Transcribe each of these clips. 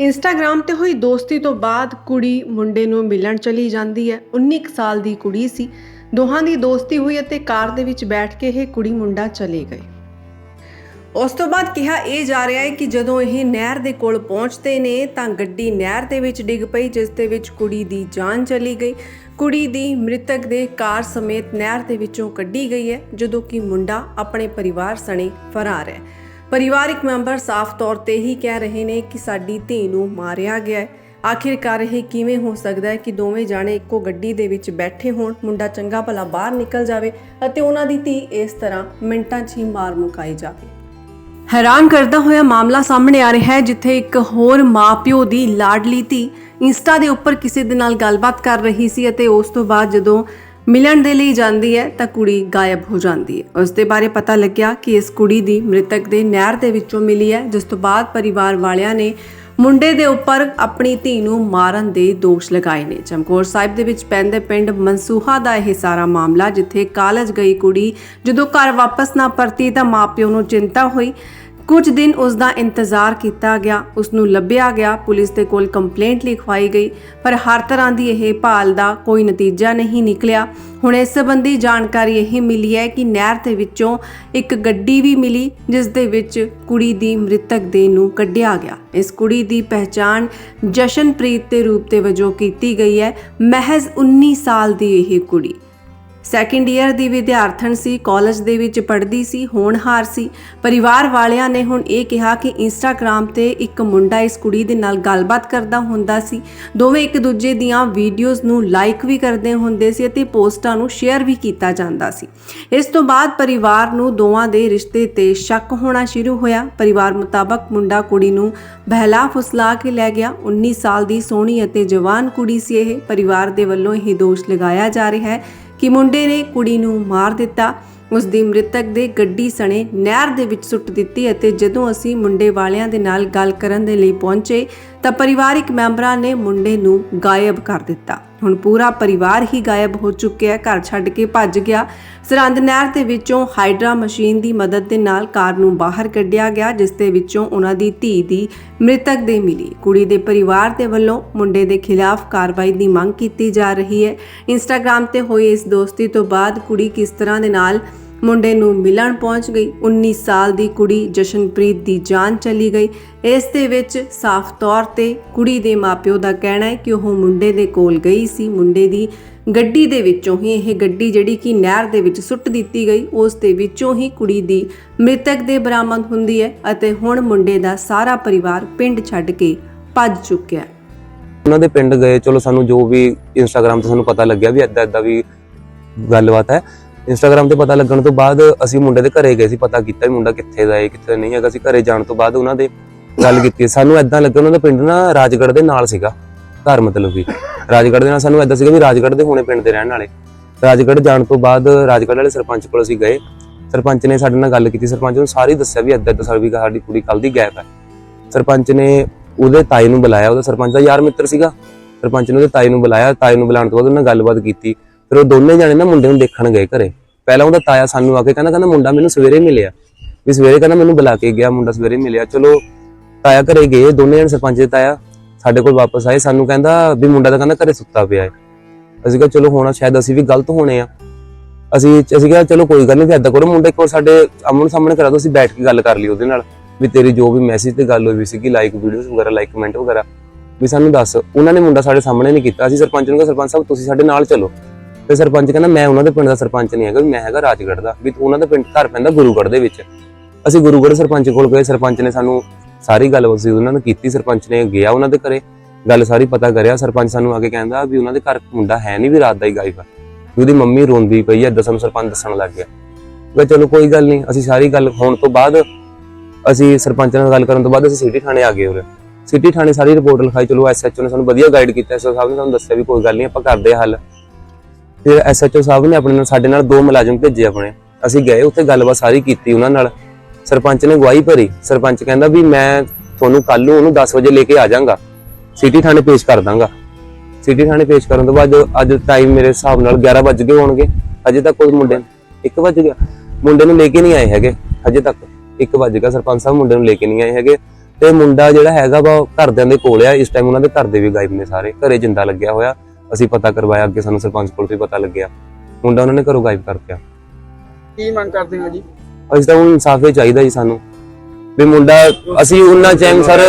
Instagram ਤੇ ਹੋਈ ਦੋਸਤੀ ਤੋਂ ਬਾਅਦ ਕੁੜੀ ਮੁੰਡੇ ਨੂੰ ਮਿਲਣ ਚਲੀ ਜਾਂਦੀ ਹੈ। 19 ਕੁ ਸਾਲ ਦੀ ਕੁੜੀ ਸੀ। ਦੋਹਾਂ ਦੀ ਦੋਸਤੀ ਹੋਈ ਅਤੇ ਕਾਰ ਦੇ ਵਿੱਚ ਬੈਠ ਕੇ ਇਹ ਕੁੜੀ ਮੁੰਡਾ ਚਲੇ ਗਏ। ਉਸ ਤੋਂ ਬਾਅਦ ਕਿਹਾ ਇਹ ਜਾ ਰਿਹਾ ਹੈ ਕਿ ਜਦੋਂ ਇਹ ਨਹਿਰ ਦੇ ਕੋਲ ਪਹੁੰਚਦੇ ਨੇ ਤਾਂ ਗੱਡੀ ਨਹਿਰ ਦੇ ਵਿੱਚ ਡਿੱਗ ਪਈ, ਜਿਸ ਦੇ ਵਿੱਚ ਕੁੜੀ ਦੀ ਜਾਨ ਚਲੀ ਗਈ। ਕੁੜੀ ਦੀ ਮ੍ਰਿਤਕ ਦੇ ਕਾਰ ਸਮੇਤ ਨਹਿਰ ਦੇ ਵਿੱਚੋਂ ਕੱਢੀ ਗਈ ਹੈ, ਜਦੋਂ ਕਿ ਮੁੰਡਾ ਆਪਣੇ ਪਰਿਵਾਰ ਸਣੇ ਫਰਾਰ ਹੈ। ਪਰਿਵਾਰਿਕ ਮੈਂਬਰ ਸਾਫ਼ ਤੌਰ ਤੇ ਹੀ ਕਹਿ ਰਹੇ ਨੇ ਕਿ ਸਾਡੀ ਧੀ ਨੂੰ ਮਾਰਿਆ ਗਿਆ ਹੈ। ਆਖਿਰਕਾਰ ਇਹ ਕਿਵੇਂ ਹੋ ਸਕਦਾ ਹੈ ਕਿ ਦੋਵੇਂ ਜਾਣੇ ਇੱਕੋ ਗੱਡੀ ਦੇ ਵਿੱਚ ਬੈਠੇ ਹੋਣ, ਮੁੰਡਾ ਚੰਗਾ ਭਲਾ ਬਾਹਰ ਨਿਕਲ ਜਾਵੇ ਅਤੇ ਉਹਨਾਂ ਦੀ ਧੀ ਇਸ ਤਰ੍ਹਾਂ ਮਿੰਟਾਂ 'ਚ ਹੀ ਮਾਰ ਮੁਕਾਈ ਜਾਵੇ। ਹੈਰਾਨ ਕਰਦਾ ਹੋਇਆ ਮਾਮਲਾ ਸਾਹਮਣੇ ਆ ਰਿਹਾ ਹੈ, ਜਿੱਥੇ ਇੱਕ ਹੋਰ ਮਾਪਿਓ ਦੀ ਲਾਡਲੀ ਧੀ ਇੰਸਟਾ ਦੇ ਉੱਪਰ ਕਿਸੇ ਦੇ ਨਾਲ ਗੱਲਬਾਤ ਕਰ ਰਹੀ ਸੀ ਅਤੇ ਉਸ ਤੋਂ ਬਾਅਦ ਜਦੋਂ ਮਿਲਣ ਦੇ ਲਈ ਜਾਂਦੀ ਹੈ ਤਾਂ ਕੁੜੀ ਗਾਇਬ ਹੋ ਜਾਂਦੀ ਹੈ। ਉਸ ਦੇ ਬਾਰੇ ਪਤਾ ਲੱਗਿਆ ਕਿ ਇਸ ਕੁੜੀ ਦੀ ਮ੍ਰਿਤਕ ਦੇ ਨਹਿਰ ਦੇ ਵਿੱਚੋਂ ਮਿਲੀ ਹੈ, ਜਿਸ ਤੋਂ ਬਾਅਦ ਪਰਿਵਾਰ ਵਾਲਿਆਂ ਨੇ ਮੁੰਡੇ ਦੇ ਉੱਪਰ ਆਪਣੀ ਧੀ ਨੂੰ ਮਾਰਨ ਦੇ ਦੋਸ਼ ਲਗਾਏ ਨੇ। ਚਮਕੌਰ ਸਾਹਿਬ ਦੇ ਵਿੱਚ ਪੈਂਦੇ ਪਿੰਡ ਮਨਸੂਹਾ ਦਾ ਇਹ ਸਾਰਾ ਮਾਮਲਾ, ਜਿੱਥੇ ਕਾਲਜ ਗਈ ਕੁੜੀ ਜਦੋਂ ਘਰ ਵਾਪਸ ਨਾ ਪਰਤੀ ਤਾਂ ਮਾਪਿਓ ਨੂੰ ਚਿੰਤਾ ਹੋਈ। ਕੁਝ ਦਿਨ ਉਸ ਦਾ ਇੰਤਜ਼ਾਰ ਕੀਤਾ ਗਿਆ ਉਸ ਨੂੰ ਲੱਭਿਆ ਗਿਆ, ਪੁਲਿਸ ਦੇ ਕੋਲ ਕੰਪਲੇਂਟ ਲਿਖਵਾਈ ਗਈ, ਪਰ ਹਰ ਤਰ੍ਹਾਂ ਦੀ ਇਹ ਭਾਲ ਦਾ ਕੋਈ ਨਤੀਜਾ ਨਹੀਂ ਨਿਕਲਿਆ। ਹੁਣ ਇਸ ਸੰਬੰਧੀ ਜਾਣਕਾਰੀ ਇਹ ਮਿਲੀ ਹੈ ਕਿ ਨਹਿਰ ਦੇ ਵਿੱਚੋਂ ਇੱਕ ਗੱਡੀ ਵੀ ਮਿਲੀ, ਜਿਸ ਦੇ ਵਿੱਚ ਕੁੜੀ ਦੀ ਮ੍ਰਿਤਕ ਦੇਹ ਨੂੰ ਕੱਢਿਆ ਗਿਆ। ਇਸ ਕੁੜੀ ਦੀ ਪਹਿਚਾਣ ਜਸ਼ਨਪ੍ਰੀਤ ਦੇ ਰੂਪ ਦੇ ਵਜੋਂ ਕੀਤੀ ਗਈ ਹੈ। ਮਹਿਜ਼ 19 ਸਾਲ ਦੀ ਇਹ ਕੁੜੀ। ਸੈਕੰਡ ਈਅਰ ਦੀ ਵਿਦਿਆਰਥਣ ਸੀ ਕਾਲਜ ਦੇ ਵਿੱਚ ਪੜ੍ਹਦੀ ਸੀ ਹੋਣਹਾਰ ਸੀ। ਪਰਿਵਾਰ ਵਾਲਿਆਂ ਨੇ ਹੁਣ ਇਹ ਕਿਹਾ ਕਿ ਇੰਸਟਾਗ੍ਰam ਤੇ ਇੱਕ ਮੁੰਡਾ ਇਸ ਕੁੜੀ ਦੇ ਨਾਲ ਗੱਲਬਾਤ ਕਰਦਾ ਹੁੰਦਾ ਸੀ। ਦੋਵੇਂ ਇੱਕ ਦੂਜੇ ਦੀਆਂ ਵੀਡੀਓਜ਼ ਨੂੰ ਲਾਈਕ ਵੀ ਕਰਦੇ ਹੁੰਦੇ ਸੀ ਅਤੇ ਪੋਸਟਾਂ ਨੂੰ ਸ਼ੇਅਰ ਵੀ ਕੀਤਾ ਜਾਂਦਾ ਸੀ। ਇਸ ਤੋਂ ਬਾਅਦ ਪਰਿਵਾਰ ਨੂੰ ਦੋਵਾਂ ਦੇ ਰਿਸ਼ਤੇ ਤੇ ਸ਼ੱਕ ਹੋਣਾ ਸ਼ੁਰੂ ਹੋਇਆ। ਪਰਿਵਾਰ ਮੁਤਾਬਕ ਮੁੰਡਾ ਕੁੜੀ ਨੂੰ ਬਹਿਲਾ ਫੁਸਲਾ ਕੇ ਲੈ ਗਿਆ। 19 ਸਾਲ ਦੀ ਸੋਹਣੀ ਅਤੇ ਜਵਾਨ ਕੁੜੀ ਸੀ ਇਹ। ਪਰਿਵਾਰ ਦੇ ਵੱਲੋਂ ਇਹ ਦੋਸ਼ ਲਗਾਇਆ ਜਾ ਰਿਹਾ ਹੈ ਕਿ ਮੁੰਡੇ ਨੇ ਕੁੜੀ ਨੂੰ ਮਾਰ ਦਿੱਤਾ ਉਸ ਦੀ ਮ੍ਰਿਤਕ ਦੇ ਗੱਡੀ ਸਣੇ ਨਹਿਰ ਦੇ ਵਿੱਚ ਸੁੱਟ ਦਿੱਤੀ ਅਤੇ ਜਦੋਂ ਅਸੀਂ ਮੁੰਡੇ ਵਾਲਿਆਂ ਦੇ ਨਾਲ ਗੱਲ ਕਰਨ ਦੇ ਲਈ ਪਹੁੰਚੇ ਤਾਂ ਪਰਿਵਾਰਿਕ ਮੈਂਬਰਾਂ ਨੇ ਮੁੰਡੇ ਨੂੰ ਗਾਇਬ ਕਰ ਦਿੱਤਾ। ਹੁਣ ਪੂਰਾ ਪਰਿਵਾਰ ਹੀ ਗਾਇਬ ਹੋ ਚੁੱਕਿਆ ਘਰ ਛੱਡ ਕੇ ਭੱਜ ਗਿਆ। ਸਰਹੰਦ ਨਹਿਰ ਦੇ ਵਿੱਚੋਂ ਹਾਈਡਰਾ ਮਸ਼ੀਨ ਦੀ ਮਦਦ ਦੇ ਨਾਲ ਕਾਰ ਨੂੰ ਬਾਹਰ ਕੱਢਿਆ ਗਿਆ, ਜਿਸ ਦੇ ਵਿੱਚੋਂ ਉਹਨਾਂ ਦੀ ਧੀ ਦੀ ਮ੍ਰਿਤਕ ਦੇ ਮਿਲੀ। ਕੁੜੀ ਦੇ ਪਰਿਵਾਰ ਦੇ ਵੱਲੋਂ ਮੁੰਡੇ ਦੇ ਖਿਲਾਫ ਕਾਰਵਾਈ ਦੀ ਮੰਗ ਕੀਤੀ ਜਾ ਰਹੀ ਹੈ। ਇੰਸਟਾਗ੍ਰam ਤੇ ਹੋਈ ਇਸ ਦੋਸਤੀ ਤੋਂ ਬਾਅਦ ਕੁੜੀ ਕਿਸ ਤਰ੍ਹਾਂ ਦੇ ਨਾਲ ਮੁੰਡੇ ਨੂੰ ਮਿਲਣ ਪਹੁੰਚ ਗਈ। 19 ਸਾਲ ਦੀ ਕੁੜੀ ਜਸ਼ਨਪ੍ਰੀਤ ਦੀ ਜਾਨ ਚਲੀ ਗਈ। ਇਸ ਦੇ ਵਿੱਚ ਸਾਫ਼ ਤੌਰ ਤੇ ਕੁੜੀ ਦੇ ਮਾਪਿਓ ਦਾ ਕਹਿਣਾ ਹੈ ਕਿ ਉਹ ਮੁੰਡੇ ਦੇ ਕੋਲ ਗਈ ਸੀ। ਮੁੰਡੇ ਦੀ ਗੱਡੀ ਦੇ ਵਿੱਚੋਂ ਹੀ ਇਹ ਗੱਡੀ ਜਿਹੜੀ ਕਿ ਨਹਿਰ ਦੇ ਵਿੱਚ ਸੁੱਟ ਦਿੱਤੀ ਗਈ, ਉਸ ਦੇ ਵਿੱਚੋਂ ਹੀ ਕੁੜੀ ਦੀ ਮ੍ਰਿਤਕ ਦੇ ਬਰਾਮਦ ਹੁੰਦੀ ਹੈ ਅਤੇ ਹੁਣ ਮੁੰਡੇ ਦਾ ਸਾਰਾ ਪਰਿਵਾਰ ਪਿੰਡ ਛੱਡ ਕੇ ਭੱਜ ਚੁੱਕਿਆ ਉਹਨਾਂ ਦੇ ਪਿੰਡ ਗਏ। ਚਲੋ ਸਾਨੂੰ ਜੋ ਵੀ ਇੰਸਟਾਗ੍ਰam ਤੇ ਸਾਨੂੰ ਪਤਾ ਲੱਗਿਆ ਵੀ ਐਦਾਂ ਐਦਾਂ ਵੀ ਗੱਲਬਾਤ ਹੈ। ਇੰਸਟਾਗ੍ਰam ਤੇ ਪਤਾ ਲੱਗਣ ਤੋਂ ਬਾਅਦ ਅਸੀਂ ਮੁੰਡੇ ਦੇ ਘਰੇ ਗਏ ਸੀ, ਪਤਾ ਕੀਤਾ ਵੀ ਮੁੰਡਾ ਕਿੱਥੇ ਦਾ ਹੈ, ਕਿੱਥੇ ਨਹੀਂ ਹੈਗਾ ਅਸੀਂ ਘਰੇ ਜਾਣ ਤੋਂ ਬਾਅਦ ਉਹਨਾਂ ਦੇ ਗੱਲ ਕੀਤੀ ਸਾਨੂੰ ਐਦਾਂ ਲੱਗਾ ਉਹਨਾਂ ਦਾ ਪਿੰਡ ਨਾ ਰਾਜਗੜ੍ਹ ਦੇ ਨਾਲ ਸੀਗਾ, ਘਰ ਮਤਲਬ ਵੀ। ਰਾਜਗੜ੍ਹ ਦੇ ਨਾਲ ਸਾਨੂੰ ਐਦਾਂ ਸੀਗਾ ਵੀ ਰਾਜਗੜ੍ਹ ਦੇ ਹੋਣੇ ਪਿੰਡ ਦੇ ਰਹਿਣ ਵਾਲੇ। ਰਾਜਗੜ੍ਹ ਜਾਣ ਤੋਂ ਬਾਅਦ ਰਾਜਗੜ੍ਹ ਵਾਲੇ ਸਰਪੰਚ ਕੋਲ ਅਸੀਂ ਗਏ। ਸਰਪੰਚ ਨੇ ਸਾਡੇ ਨਾਲ ਗੱਲ ਕੀਤੀ, ਸਰਪੰਚ ਨੂੰ ਸਾਰੀ ਦੱਸਿਆ ਵੀ ਐਦਾਂ ਐਦਾਂ ਸਰਵੀ ਸਾਡੀ ਕੁੜੀ ਕੱਲ ਦੀ ਗਾਇਬ ਹੈ। ਸਰਪੰਚ ਨੇ ਉਹਦੇ ਤਾਏ ਨੂੰ ਬੁਲਾਇਆ, ਉਹਦਾ ਸਰਪੰਚ ਦਾ ਯਾਰ ਮਿੱਤਰ ਸੀਗਾ। ਸਰਪੰਚ ਨੇ ਉਹਦੇ ਤਾਏ ਨੂੰ ਬੁਲਾਇਆ, ਤਾਏ ਨੂੰ ਬੁਲਾਉਣ ਤੋਂ ਬਾਅਦ ਉਹਨਾਂ ਨਾਲ ਗੱਲਬਾਤ ਕੀਤੀ। ਫਿਰ ਉਹ ਦੋਨੇ ਜਾਣੇ ਨਾ ਮੁੰਡੇ ਨੂੰ ਦੇਖਣ ਗਏ ਘਰੇ। ਪਹਿਲਾਂ ਉਹਦਾ ਤਾਇਆ ਸਾਨੂੰ ਆ ਕੇ ਕਹਿੰਦਾ ਕਹਿੰਦਾ ਮੁੰਡਾ ਮੈਨੂੰ ਸਵੇਰੇ ਮਿਲਿਆ। ਵੀ ਸਵੇਰੇ ਕਹਿੰਦਾ ਮੈਨੂੰ ਬੁਲਾ ਕੇ ਗਿਆ ਮੁੰਡਾ ਸਵੇਰੇ ਮਿਲਿਆ। ਚਲੋ, ਤਾਇਆ ਘਰੇ ਗਏ, ਦੋਨੇ ਜਣੇ ਸਰਪੰਚ ਦੇ ਤਾਇਆ ਸਾਡੇ ਕੋਲ ਵਾਪਸ ਆਏ। ਸਾਨੂੰ ਕਹਿੰਦਾ ਵੀ ਮੁੰਡਾ ਤਾਂ ਕਹਿੰਦਾ ਘਰੇ ਸੁੱਤਾ ਪਿਆ ਹੈ। ਅਸੀਂ ਕਿਹਾ, ਚਲੋ ਹੋਣਾ ਸ਼ਾਇਦ ਅਸੀਂ ਵੀ ਗਲਤ ਹੋਣੇ ਆ। ਅਸੀਂ ਅਸੀਂ ਕਿਹਾ, ਚਲੋ ਕੋਈ ਗੱਲ ਨਹੀਂ ਫਿਰ ਏਦਾਂ ਕਰੋ ਇੱਕ ਵਾਰ ਸਾਡੇ ਆਮਣ ਸਾਹਮਣੇ ਕਰਾ ਦੋ ਅਸੀਂ ਬੈਠ ਕੇ ਗੱਲ ਕਰ ਲਈ ਉਹਦੇ ਨਾਲ। ਵੀ ਤੇਰੀ ਜੋ ਵੀ ਮੈਸੇਜ ਤੇ ਗੱਲ ਹੋਈ ਵੀ ਸੀਗੀ ਲਾਈਕ ਵੀਡੀਓਜ਼ ਵਗੈਰਾ ਲਾਈਕ ਕਮੈਂਟ ਵਗੈਰਾ, ਵੀ ਸਾਨੂੰ ਦੱਸ। ਉਹਨਾਂ ਨੇ ਮੁੰਡਾ ਸਾਡੇ ਸਾਹਮਣੇ ਨਹੀਂ ਕੀਤਾ। ਅਸੀਂ ਸਰਪੰਚ ਨੂੰ ਕਿਹਾ, ਸਰਪੰਚ ਸਾਹਿਬ, ਤੁਸੀਂ ਸਾਡੇ ਨਾਲ ਚਲੋ। ਤੇ ਸਰਪੰਚ ਕਹਿੰਦਾ, ਮੈਂ ਉਹਨਾਂ ਦੇ ਪਿੰਡ ਦਾ ਸਰਪੰਚ ਨਹੀਂ ਹੈਗਾ, ਵੀ ਮੈਂ ਹੈਗਾ ਰਾਜਗੜ੍ਹ ਦਾ, ਵੀ ਉਹਨਾਂ ਦਾ ਪਿੰਡ ਘਰ ਪੈਂਦਾ ਗੁਰੂਗੜ੍ਹ ਦੇ ਵਿੱਚ। ਅਸੀਂ ਗੁਰੂਗੜ੍ਹ ਸਰਪੰਚ ਕੋਲ ਗਏ, ਸਰਪੰਚ ਨੇ ਸਾਨੂੰ ਸਾਰੀ ਗੱਲ ਸੀ ਉਹਨਾਂ ਨੂੰ ਕੀਤੀ, ਸਰਪੰਚ ਨੇ ਗਿਆ ਉਹਨਾਂ ਦੇ ਘਰੇ। ਗੱਲ ਸਾਰੀ ਪਤਾ ਕਰਿਆ, ਸਰਪੰਚ ਸਾਨੂੰ ਆ ਕੇ ਕਹਿੰਦਾ ਵੀ ਉਹਨਾਂ ਦੇ ਘਰ ਮੁੰਡਾ ਹੈ ਨਹੀਂ ਵੀ ਰਾਤ ਦਾ ਹੀ ਗਾਇਬ ਆ। ਉਹਦੀ ਮੰਮੀ ਰੋਂਦੀ ਪਈ ਐ ਏਦਾਂ ਸਾਨੂੰ ਸਰਪੰਚ ਦੱਸਣ ਲੱਗ ਗਿਆ। ਮੈਂ ਚਲੋ ਕੋਈ ਗੱਲ ਨਹੀਂ, ਅਸੀਂ ਸਾਰੀ ਗੱਲ ਹੋਣ ਤੋਂ ਬਾਅਦ ਅਸੀਂ ਸਰਪੰਚ ਨਾਲ ਗੱਲ ਕਰਨ ਤੋਂ ਬਾਅਦ ਅਸੀਂ ਸਿਟੀ ਥਾਣੇ ਆ ਗਏ ਉਰੇ। ਸਿਟੀ ਥਾਣੇ ਸਾਰੀ ਰਿਪੋਰਟ ਲਿਖਾਈ, ਚਲੋ ਐਸਐਚਓ ਨੇ ਸਾਨੂੰ ਵਧੀਆ ਗਾਈਡ ਕੀਤਾ ਐਸਓ ਸਾਹਿਬ ਨੇ ਸਾਨੂੰ ਦੱਸਿਆ ਵੀ ਕੋਈ ਗੱਲ ਨਹੀਂ, ਆਪਾਂ ਕਰਦੇ ਆ ਹੱਲ। ਫਿਰ ਐਸਐਚਓ ਸਾਹਿਬ ਨੇ ਆਪਣੇ ਨਾਲ ਸਾਡੇ ਨਾਲ ਦੋ ਮੁਲਾਜ਼ਮ ਭੇਜੇ ਆਪਣੇ। ਅਸੀਂ ਗਏ, ਉੱਥੇ ਗੱਲਬਾਤ ਸਾਰੀ ਕੀਤੀ ਉਹਨਾਂ ਨਾਲ। ਸਰਪੰਚ ਨੇ ਗਵਾਹੀ ਭਰੀ। ਸਰਪੰਚ ਕਹਿੰਦਾ ਵੀ ਮੈਂ ਤੁਹਾਨੂੰ ਕੱਲ ਨੂੰ ਉਹਨੂੰ 10 ਵਜੇ ਲੈ ਕੇ ਆ ਜਾਵਾਂਗਾ। ਸਿਟੀ ਥਾਣੇ ਪੇਸ਼ ਕਰ ਦਾਂਗਾ। ਸਿਟੀ ਥਾਣੇ ਪੇਸ਼ ਕਰਨ ਤੋਂ ਬਾਅਦ ਅੱਜ ਟਾਈਮ ਮੇਰੇ ਹਿਸਾਬ ਨਾਲ 11 ਵੱਜ ਗਏ ਹੋਣਗੇ। ਅਜੇ ਤੱਕ ਕੋਈ ਮੁੰਡੇ 1 ਵੱਜ ਗਿਆ। ਮੁੰਡੇ ਨੂੰ ਲੈ ਕੇ ਨਹੀਂ ਆਏ ਹੈਗੇ ਅਜੇ ਤੱਕ। 1 ਵੱਜ ਗਿਆ। ਸਰਪੰਚ ਸਾਹਿਬ ਮੁੰਡੇ ਨੂੰ ਲੈ ਕੇ ਨਹੀਂ ਆਏ ਹੈਗੇ। ਤੇ ਮੁੰਡਾ ਜਿਹੜਾ ਹੈਗਾ ਵਾ ਘਰਦਿਆਂ ਦੇ ਕੋਲ ਆ। ਇਸ ਟਾਈਮ ਉਹਨਾਂ ਦੇ ਘਰ ਦੇ ਵੀ ਗਾਇਬ ਨੇ ਸਾਰੇ। ਘਰੇ ਜਿੰਦਾ ਲੱਗਿਆ ਹੋਇਆ। ਅਸੀਂ ਪਤਾ ਕਰਵਾਇਆ ਅੱਗੇ ਸਾਨੂੰ ਸਰਪੰਚ ਕੋਲ ਵੀ ਪਤਾ ਲੱਗਿਆ। ਮੁੰਡਾ ਉਹਨਾਂ ਨੇ ਘਰੋਂ ਗਾਇਬ ਕਰਤਿਆ ਕੀ ਮੰਗ ਕਰਦੇ ਹੋ ਜੀ? ਅਸੀਂ ਤਾਂ ਹੁਣ ਇਨਸਾਫ ਹੀ ਚਾਹੀਦਾ ਜੀ ਸਾਨੂੰ। ਵੀ ਮੁੰਡਾ ਅਸੀਂ ਉਹਨਾਂ ਟਾਈਮ ਸਰ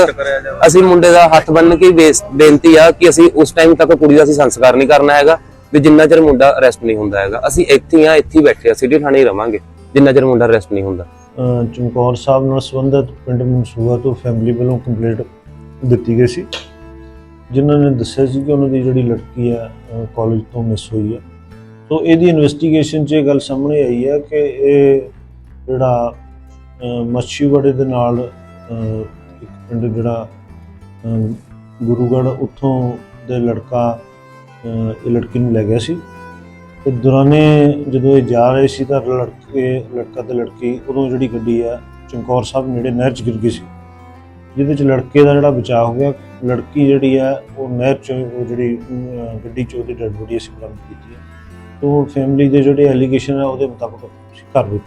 ਅਸੀਂ ਮੁੰਡੇ ਦਾ ਹੱਥ ਬੰਨ ਕੇ ਬੇਨਤੀ ਆ ਕਿ ਅਸੀਂ ਉਸ ਟਾਈਮ ਤੱਕ ਕੁੜੀ ਦਾ ਅਸੀਂ ਸੰਸਕਾਰ ਨਹੀਂ ਕਰਨਾ ਹੈਗਾ ਵੀ ਜਿੰਨਾ ਚਿਰ ਮੁੰਡਾ ਅਰੈਸਟ ਨਹੀਂ ਹੁੰਦਾ ਹੈਗਾ। ਅਸੀਂ ਇੱਥੇ ਆ ਇੱਥੇ ਬੈਠੇ ਆ ਸਿਟੀ ਥਾਣੇ ਹੀ ਰਵਾਂਗੇ ਜਿੰਨਾ ਚਿਰ ਮੁੰਡਾ ਅਰੈਸਟ ਨਹੀਂ ਹੁੰਦਾ। ਚਮਕੌਰ ਸਾਹਿਬ ਨਾਲ ਸੰਬੰਧਿਤ ਪਿੰਡ ਮਨਸੂਆ ਤੋਂ ਫੈਮਿਲੀ ਵੱਲੋਂ ਕੰਪਲੇਂਟ ਦਿੱਤੀ ਗਈ ਸੀ। ਜਿਨ੍ਹਾਂ ਨੇ ਦੱਸਿਆ ਸੀ ਕਿ ਉਹਨਾਂ ਦੀ ਜਿਹੜੀ ਲੜਕੀ ਹੈ ਕਾਲਜ ਤੋਂ ਮਿਸ ਹੋਈ ਹੈ ਸੋ ਇਹਦੀ ਇਨਵੈਸਟੀਗੇਸ਼ਨ 'ਚ ਇਹ ਗੱਲ ਸਾਹਮਣੇ ਆਈ ਹੈ ਕਿ ਇਹ ਜਿਹੜਾ ਅ, ਮੱਛੀਵਾੜੇ ਦੇ ਨਾਲ ਇੱਕ ਪਿੰਡ ਜਿਹੜਾ ਅ, ਗੁਰੂਗੜ੍ਹ ਉੱਥੋਂ ਦੇ ਲੜਕਾ ਇਹ ਲੜਕੀ ਨੂੰ ਲੈ ਗਿਆ ਸੀ। ਤੇ ਦੌਰਾਨੇ ਜਦੋਂ ਇਹ ਜਾ ਰਹੇ ਸੀ ਤਾਂ ਲੜਕੇ ਲੜਕਾ ਤੇ ਲੜਕੀ ਉਦੋਂ ਜਿਹੜੀ ਗੱਡੀ ਆ ਚਮਕੌਰ ਸਾਹਿਬ ਨੇੜੇ ਨਹਿਰ 'ਚ ਗਿਰ ਗਈ ਸੀ। ਜਿਹਦੇ 'ਚ ਲੜਕੇ ਦਾ ਜਿਹੜਾ ਬਚਾਅ ਹੋ ਗਿਆ, ਲੜਕੀ ਜਿਹੜੀ ਹੈ ਉਹ ਨਹਿਰ 'ਚ ਉਹ ਜਿਹੜੀ ਗੱਡੀ 'ਚ ਉਹਦੀ ਡੈਡ ਬੋਡੀ ਅਸੀਂ ਬਰਾਮਦ ਕੀਤੀ ਹੈ ਤੋਂ ਫੈਮਿਲੀ ਦੇ ਜਿਹੜੇ ਐਲੀਗੇਸ਼ਨ ਹੈ ਉਹਦੇ ਮੁਤਾਬਕ ਘਰ ਕਾਰਵਾਈ